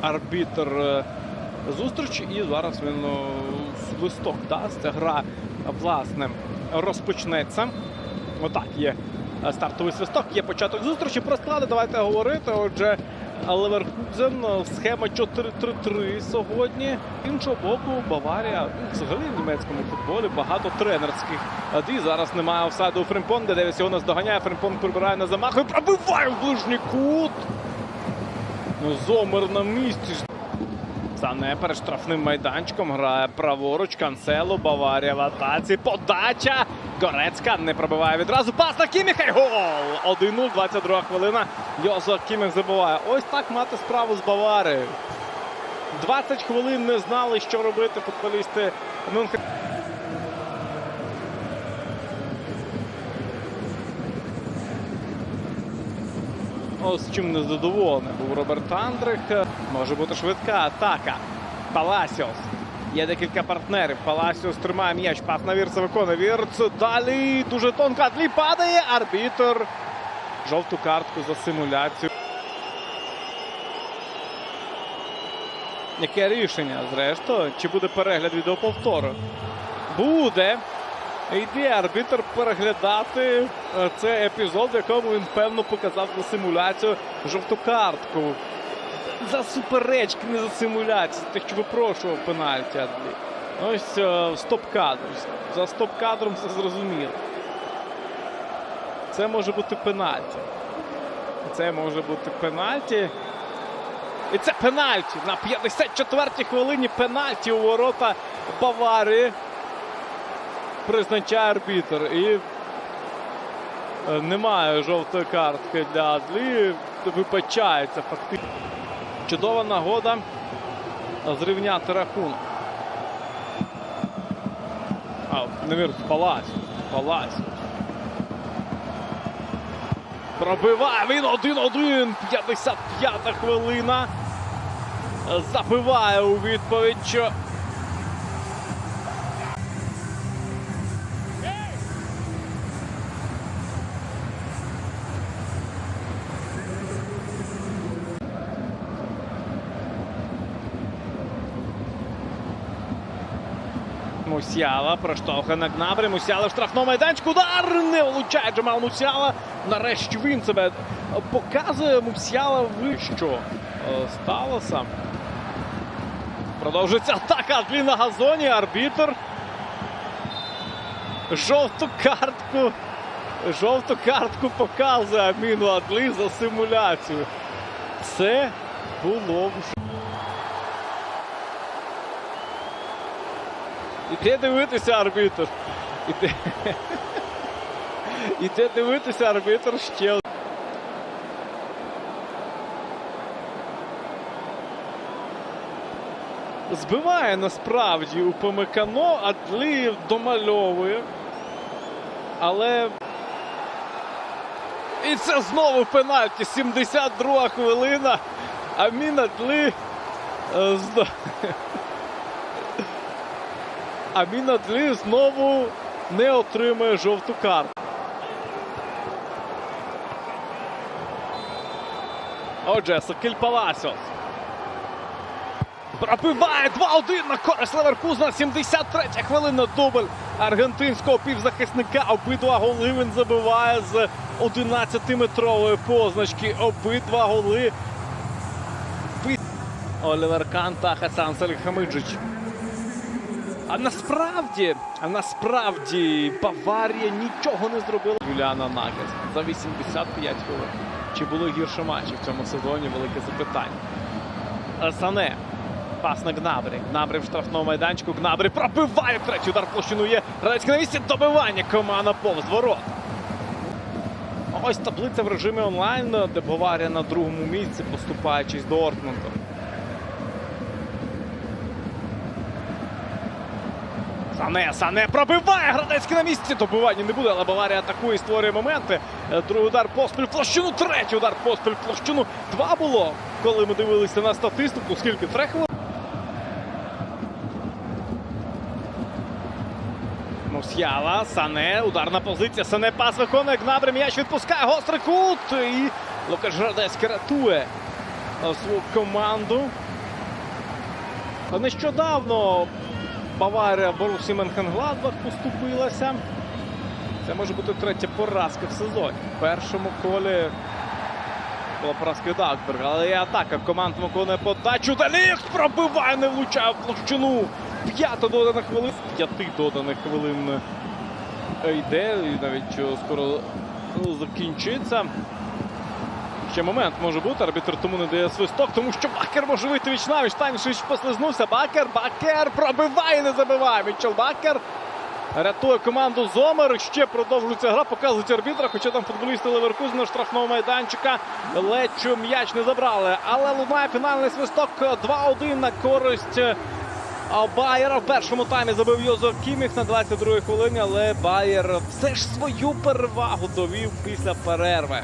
арбітр е, зустрічі. І зараз він е, свисток дасть. Гра власне розпочнеться. Отак є е, стартовий свисток, є початок зустрічі. Про склади давайте говорити. Отже, Леверкузен е, схема 4-3-3 сьогодні. Іншого боку, Баварія взагалі в німецькому футболі багато тренерських дій. Зараз немає офсайду у Фремпонга. Девіс його наздоганяє. Фремпонг прибирає на замах і пробиває в ближній кут. Зомер на місці. Сане перед штрафним майданчиком грає праворуч. Канцело, Баварія в атаці. Подача. Горецька не пробиває відразу. Пас на Кіміха. і Гол! 1-0, 22 хвилина. Йоза Кіміх забиває. Ось так мати справу з Баварією. 20 хвилин не знали, що робити футболісти Мюнхен. Ось чим не задоволений був Роберт Андрих. Може бути швидка атака. Паласіос. Є декілька партнерів. Паласіос тримає м'яч. Пас на Вірца виконує. Вірц далі. Дуже тонко. Атлі падає. Арбітр. Жовту картку за симуляцію. Яке рішення, зрештою? Чи буде перегляд відеоповтору? Буде. Йде арбітр переглядати е, цей епізод, в якому він певно показав за симуляцію жовту картку. За суперечки, не за симуляцію. Те, що випрошував пенальті. Ось е, стоп-кадр. За стоп-кадром це зрозуміло. Це може бути пенальті. Це може бути пенальті. І це пенальті. На 54-й хвилині пенальті у ворота Баварії призначає арбітр. І е, немає жовтої картки для Адлі. Вибачається фактично. Чудова нагода зрівняти рахунок. А, не вірю. Палась. Пробиває він 1-1. 55 хвилина. Забиває у відповідь, що Мусяла проштовхує на Гнабрі. Мусяла в штрафному майданчику. Удар не влучає Джамал Мусяла. Нарешті він себе показує. Мусяла ви що е, сталося. Продовжується атака Адлі на газоні. Арбітр. Жовту картку. Жовту картку показує Аміну Адлі за симуляцію. Це було вже. Іде дивитися арбітр. Іде... Іде дивитися арбітр ще. Збиває насправді у Помикано, Адліїв домальовує. Але. І це знову пенальті. 72 хвилина. Амін Адлі. е, зда- знову не отримує жовту карту. Отже, Сокіль Паласіос. Пробиває 2-1 на користь Леверкузна. 73 хвилина дубль аргентинського півзахисника. Обидва голи він забиває з 11-метрової позначки. Обидва голи. Олівер Кан та Хасан Саліхамиджич. А насправді, а насправді Баварія нічого не зробила. Юліана Нагельс за 85 хвилин. Чи було гірше матчі в цьому сезоні? Велике запитання. Е, Сане. Пас на Гнабрі. Гнабрі в штрафному майданчику. Гнабрі пробиває третій удар в площину є. Грецьке на місці добивання. Команда повз ворот. Ось таблиця в режимі онлайн, де Баварія на другому місці, поступаючись до Ортмунда. Сане, Сане пробиває Градецький на місці. Добивання не буде, але Баварія атакує і створює моменти. Е, Другий удар поспіль площину, третій удар поспіль площину. Два було, коли ми дивилися на статистику. Скільки? Три хвилини? Мусьяла, Сане, ударна позиція. Сане пас виконує Гнабри, м'яч відпускає. Гострий кут. І Лукаш Градецький рятує свою команду. Нещодавно Баварія Борусі Менхенгладбах поступилася. Це може бути третя поразка в сезоні. В першому колі була поразка від але і атака команд виконує подачу. Деліхт пробиває, не влучає в площину. П'ята додана хвилин. П'яти доданих хвилин йде. І навіть е, скоро ну, закінчиться. Ще момент може бути. Арбітр тому не дає свисток, тому що Бакер може вийти віч навіч. Станішич послизнувся. Бакер, Бакер пробиває, не забиває. Мічел Бакер рятує команду Зомер. Ще продовжується гра, показують арбітра. Хоча там футболісти Леверкузена штрафного майданчика ледь м'яч не забрали. Але лунає фінальний свисток 2-1 на користь. А Байера в першому таймі забив Йозеф Кіміх на 22-й хвилині, але Байер все ж свою перевагу довів після перерви.